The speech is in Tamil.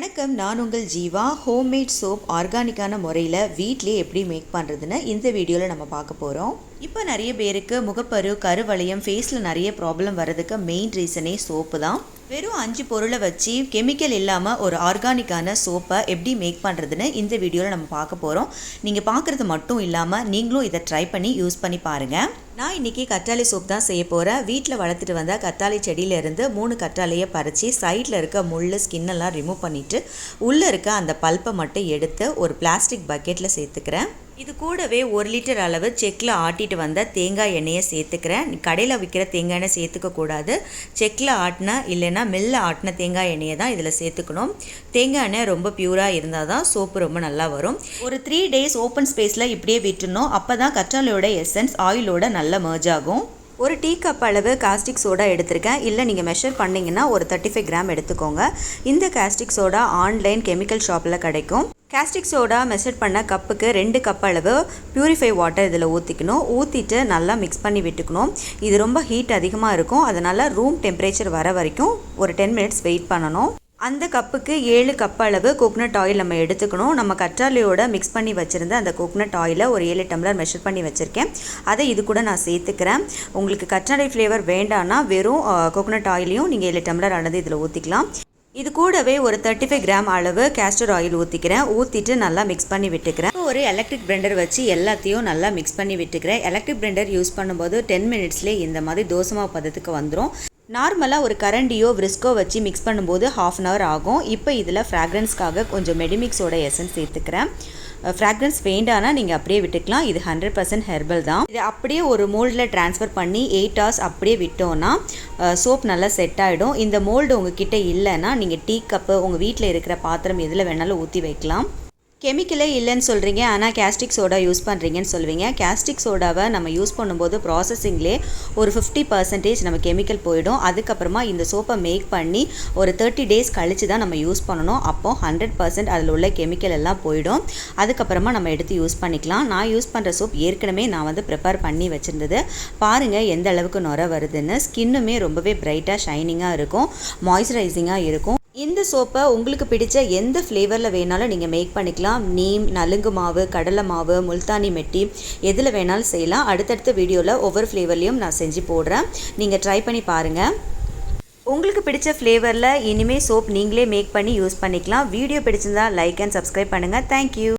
வணக்கம். நான் உங்கள் ஜீவா. ஹோம்மேட் சோப் ஆர்கானிக்கான முறையில் வீட்டிலே எப்படி மேக் பண்ணுறதுன்னு இந்த வீடியோவில் நம்ம பார்க்க போகிறோம் இப்போ நிறைய பேருக்கு முகப்பரு கருவளையம் ஃபேஸில் நிறைய ப்ராப்ளம் வர்றதுக்கு மெயின் ரீசனே சோப்பு தான். வெறும் அஞ்சு பொருளை வச்சு கெமிக்கல் இல்லாமல் ஒரு ஆர்கானிக்கான சோப்பை எப்படி மேக் பண்ணுறதுன்னு இந்த வீடியோவில் நம்ம பார்க்க போகிறோம் நீங்கள் பார்க்குறது மட்டும் இல்லாமல் நீங்களும் இதை ட்ரை பண்ணி யூஸ் பண்ணி பாருங்கள் நான் இன்றைக்கி கற்றாழை சோப் தான் செய்ய போகிறேன் வீட்டில் வளர்த்துட்டு வந்த கற்றாழை செடியிலேருந்து மூணு கற்றாழையை பறித்து சைடில் இருக்க முள் ஸ்கின்னெல்லாம் ரிமூவ் பண்ணிவிட்டு உள்ளே இருக்க அந்த பல்ப்பை மட்டும் எடுத்து ஒரு பிளாஸ்டிக் பக்கெட்டில் சேர்த்துக்கிறேன். இது கூடவே ஒரு லிட்டர் அளவு செக்கில் ஆட்டிட்டு வந்த தேங்காய் எண்ணெயை சேர்த்துக்கிறேன். கடையில் விற்கிற தேங்காய் எண்ணெய் சேர்த்துக்க கூடாது. செக்கில் ஆட்டின இல்லைன்னா மெல்ல ஆட்டின தேங்காய் எண்ணெயை தான் இதில் சேர்த்துக்கணும். தேங்காய் எண்ணெய் ரொம்ப பியூராக இருந்தால் தான் சோப்பு ரொம்ப நல்லா வரும். ஒரு த்ரீ டேஸ் ஓப்பன் ஸ்பேஸில் இப்படியே விட்டுணும் அப்போ தான் கற்றாழையோட எசன்ஸ் ஆயிலோட நல்லா மர்ஜ் ஆகும். ஒரு டீ கப் அளவு காஸ்டிக் சோடா எடுத்திருக்கேன். இல்லை நீங்கள் மெஷர் பண்ணிங்கன்னா ஒரு தேர்ட்டி ஃபைவ் கிராம் எடுத்துக்கோங்க. இந்த காஸ்டிக் சோடா ஆன்லைன் கெமிக்கல் ஷாப்பில் கிடைக்கும். காஸ்டிக் சோடா மெஷர் பண்ண கப்புக்கு ரெண்டு கப் அளவு பியூரிஃபை வாட்டர் இதில் ஊற்றிக்கணும் ஊற்றிட்டு நல்லா மிக்ஸ் பண்ணி விட்டுக்கணும். இது ரொம்ப ஹீட் அதிகமாக இருக்கும். அதனால் ரூம் டெம்பரேச்சர் வர வரைக்கும் ஒரு டென் மினிட்ஸ் வெயிட் பண்ணணும். அந்த கப்புக்கு ஏழு கப் அளவு கோக்னட் ஆயில் நம்ம எடுத்துக்கணும். நம்ம கற்றாழையோட மிக்ஸ் பண்ணி வச்சுருந்த அந்த கோக்னட் ஆயிலை ஒரு ஏழு டம்ளர் மெஷர் பண்ணி வச்சுருக்கேன். அதை இது கூட நான் சேர்த்துக்கிறேன். உங்களுக்கு கற்றாழை ஃப்ளேவர் வேண்டான்னா வெறும் கோகனட் ஆயிலையும் நீங்கள் ஏழு டம்ளர் அளந்து இதில் ஊற்றிக்கலாம் இது கூடவே ஒரு தேர்ட்டி ஃபைவ் கிராம் அளவு கேஸ்டர் ஆயில் ஊற்றிக்கிறேன் ஊற்றிட்டு நல்லா மிக்ஸ் பண்ணி விட்டுக்கிறேன். ஒரு எலக்ட்ரிக் பிளெண்டர் வச்சு எல்லாத்தையும் நல்லா மிக்ஸ் பண்ணி விட்டுக்கிறேன். எலக்ட்ரிக் பிளெண்டர் யூஸ் பண்ணும்போது டென் மினிட்ஸ்லேயே இந்த மாதிரி தோசமாக பதத்துக்கு வந்துடும் நார்மலாக ஒரு கரண்டியோ விரிஸ்கோ வச்சு மிக்ஸ் பண்ணும்போது ஹாஃப் அன் ஹவர் ஆகும். இப்போ இதில் ஃப்ராக்ரன்ஸ்க்காக கொஞ்சம் மெடிமிக்ஸோட எசன்ஸ் சேர்த்துக்கிறேன். ஃப்ராக்ரன்ஸ் வேண்டானா நீங்கள் அப்படியே விட்டுக்கலாம். இது ஹண்ட்ரட் பர்சன்ட் ஹெர்பல் தான். இது அப்படியே ஒரு மோல்டில் ட்ரான்ஸ்ஃபர் பண்ணி எயிட் ஹவர்ஸ் அப்படியே விட்டோன்னா சோப் நல்லா செட் ஆகிடும் இந்த மோல்டு உங்ககிட்ட இல்லைன்னா நீங்கள் டீ கப்பு உங்கள் வீட்டில் இருக்கிற பாத்திரம் எதில் வேணாலும் ஊற்றி வைக்கலாம். கெமிக்கலே இல்லைன்னு சொல்கிறீங்க ஆனால் கேஸ்டிக் சோடா யூஸ் பண்ணுறீங்கன்னு சொல்லுவீங்க. கேஸ்டிக் சோடாவை நம்ம யூஸ் பண்ணும்போது ப்ராசஸிங்லே ஒரு ஃபிஃப்டி பர்சன்டேஜ் நம்ம கெமிக்கல் போயிடும். அதுக்கப்புறமா இந்த சோப்பை மேக் பண்ணி ஒரு தேர்ட்டி டேஸ் கழித்து தான் நம்ம யூஸ் பண்ணணும். அப்போது ஹண்ட்ரட் பர்சன்ட் அதில் உள்ள கெமிக்கல் எல்லாம் போயிடும். அதுக்கப்புறமா நம்ம எடுத்து யூஸ் பண்ணிக்கலாம். நான் யூஸ் பண்ணுற சோப் ஏற்கனவே நான் வந்து ப்ரிப்பேர் பண்ணி வச்சுருந்தது. பாருங்கள் எந்த அளவுக்கு நுர வருதுன்னு. ஸ்கின்னுமே ரொம்பவே பிரைட்டாக ஷைனிங்காக இருக்கும். மாய்ஸ்சரைசிங்காக இருக்கும். இந்த சோப்பை உங்களுக்கு பிடிச்ச எந்த ஃப்ளேவரில் வேணாலும் நீங்கள் மேக் பண்ணிக்கலாம். நீம் நலுங்கு மாவு கடலை மாவு முல்தானி மெட்டி எதில் வேணாலும் செய்யலாம். அடுத்தடுத்த வீடியோவில் ஒவ்வொரு ஃப்ளேவர்லேயும் நான் செஞ்சு போடுறேன். நீங்கள் ட்ரை பண்ணி பாருங்கள் உங்களுக்கு பிடிச்ச ஃப்ளேவரில் இனிமேல் சோப் நீங்களே மேக் பண்ணி யூஸ் பண்ணிக்கலாம். வீடியோ பிடிச்சிருந்தால் லைக் அண்ட் சப்ஸ்கிரைப் பண்ணுங்கள் தேங்க்யூ